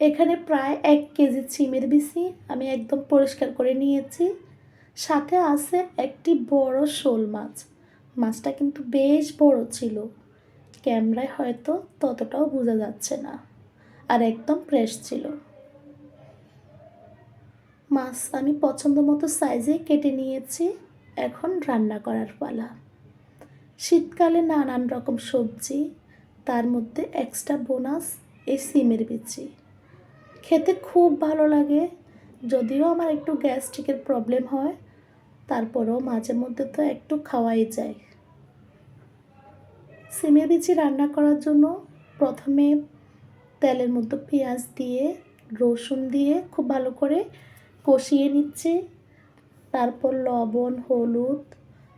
এখানে প্রায় এক কেজি চিমের বিচি আমি একদম পরিষ্কার করে নিয়েছি। সাথে আছে একটি বড় শোল মাছ। মাছটা কিন্তু বেশ বড় ছিল। ক্যামেরায় হয়তো ততটাও বোঝা যাচ্ছে না। আর একদম ফ্রেশ ছিল। মাছ আমি পছন্দ মতো সাইজে কেটে নিয়েছি। এখন রান্না করার পালা। শীতকালে নানান রকম সবজি, তার মধ্যে এক্সট্রা বোনাস এই সিমের বিচি। খেতে খুব ভালো লাগে। যদিও আমার একটু গ্যাস্ট্রিকের প্রবলেম হয়, তারপরেও মাঝে মধ্যে তো একটু খাওয়াই যায়। সিমের বিচি রান্না করার জন্য প্রথমে তেলের মধ্যে পেঁয়াজ দিয়ে, রসুন দিয়ে খুব ভালো করে কষিয়ে নিচ্ছি। তারপর লবণ, হলুদ,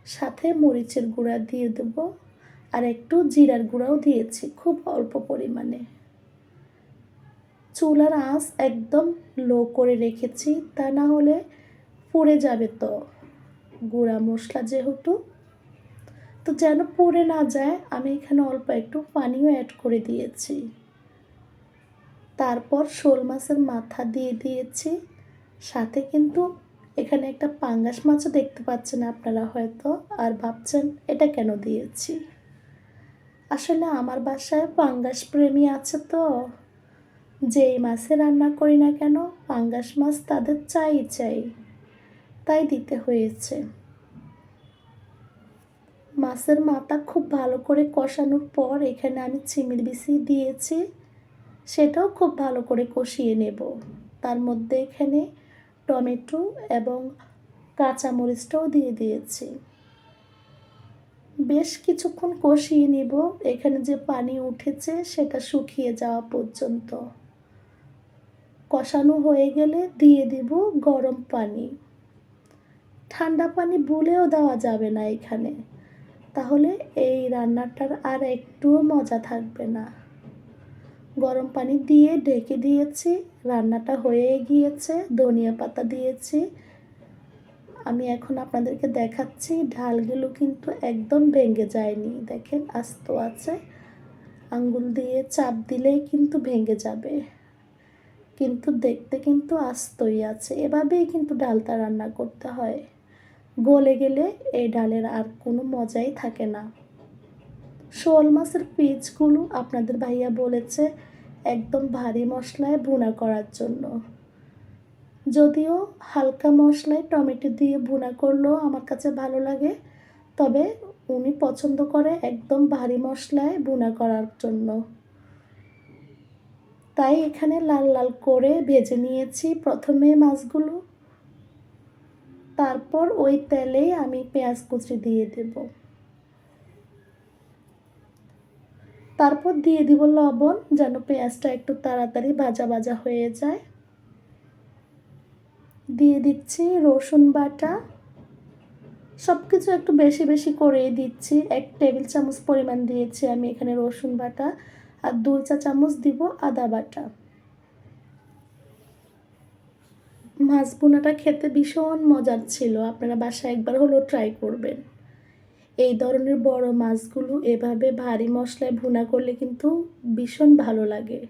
সাথে মরিচের গুঁড়া দিয়ে দেবো। আর একটু জিরার গুঁড়াও দিয়েছি খুব অল্প পরিমাণে। চুলার আঁচ একদম লো করে রেখেছি, তা না হলে পুড়ে যাবে তো। গুঁড়া মশলা যেহেতু, তো যেন পুড়ে না যায়, আমি এখানে অল্প একটু পানিও অ্যাড করে দিয়েছি। তারপর শোল মাছের মাথা দিয়ে দিয়েছি, সাথে কিন্তু এখানে একটা পাঙ্গাস মাছও দেখতে পাচ্ছেন আপনারা হয়তো, আর ভাবছেন এটা কেন দিয়েছি? আসলে আমার বাসায় পাঙ্গাস প্রেমী আছে তো। যেই মাছে রান্না করি না কেন, পাঙ্গাস মাছ তাদের চাই চাই। তাই দিতে হয়েছে। মাছের মাথা খুব ভালো করে কষানোর পর এখানে আমি চিমির বিচি দিয়েছি। সেটাও খুব ভালো করে কষিয়ে নেব। তার মধ্যে এখানে টমেটো এবং কাঁচামরিচটাও দিয়ে দিয়েছি। বেশ কিছুক্ষণ কষিয়ে নিব। এখানে যে পানি উঠেছে সেটা শুকিয়ে যাওয়া পর্যন্ত। কষানো হয়ে গেলে দিয়ে দিব গরম পানি। ঠান্ডা পানি বুলেও দেওয়া যাবে না এখানে। তাহলে এই রান্নাটার আর একটুও মজা থাকবে না। গরম পানি দিয়ে ঢেকে দিয়েছি, রান্নাটা হয়ে গিয়েছে, ধনিয়া পাতা দিয়েছি। আমি এখন আপনাদেরকে দেখাচ্ছি, ঢালগুলো কিন্তু একদম ভেঙে যায়নি। দেখেন, আস্ত আছে। আঙ্গুল দিয়ে চাপ দিলেই কিন্তু ভেঙে যাবে। কিন্তু দেখতে কিন্তু আস্তই আছে। এভাবেই কিন্তু ডালটা রান্না করতে হয়। গলে গেলে এই ডালের আর কোনো মজাই থাকে না। শোল মাছের পিচগুলো আপনাদের ভাইয়া বলেছে, একদম ভারী মশলায় ভুনা করার জন্য। যদিও হালকা মশলায় টমেটো দিয়ে ভুনা করলেও আমার কাছে ভালো লাগে, তবে উনি পছন্দ করে একদম ভারী মশলায় ভুনা করার জন্য। তাই এখানে লাল লাল করে ভেজে নিয়েছি প্রথমে মাছগুলো। তারপর ওই তেলেই আমি পেঁয়াজ কুচি দিয়ে দেব। তারপর দিয়ে দিব লবণ যেন পেঁয়াজটা একটু তাড়াতাড়ি ভাজা ভাজা হয়ে যায়। দিয়ে দিচ্ছি রসুন বাটা। সব কিছু একটু বেশি বেশি করেই দিচ্ছি। এক টেবিল চামচ পরিমাণ দিয়েছি আমি এখানে রসুন বাটা। আর দুই চা চামচ দিব আদা বাটা। মাছ বোনাটা খেতে ভীষণ মজার ছিল, আপনারা বাসায় একবার হলেও ট্রাই করবেন। এই ধরনের বড় মাছগুলো এভাবে ভারী মশলায় ভুনা করলে কিন্তু ভীষণ ভালো লাগে।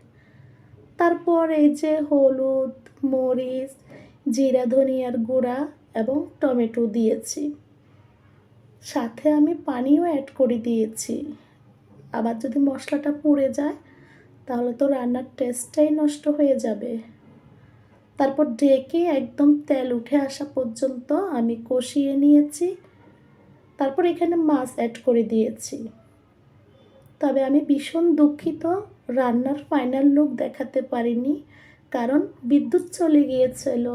তারপর এই যে হলুদ, মরিচ, জিরা, ধনিয়ার গুঁড়া এবং টমেটো দিয়েছি। সাথে আমি পানিও অ্যাড করে দিয়েছি। আবার যদি মশলাটা পুড়ে যায়, তাহলে তো রান্নার টেস্টটাই নষ্ট হয়ে যাবে। তারপর ডেকে একদম তেল উঠে আসা পর্যন্ত আমি কষিয়ে নিয়েছি। তারপর এখানে মাছ অ্যাড করে দিয়েছি। তবে আমি ভীষণ দুঃখিত রান্নার ফাইনাল লুক দেখাতে পারিনি, কারণ বিদ্যুৎ চলে গিয়েছিল।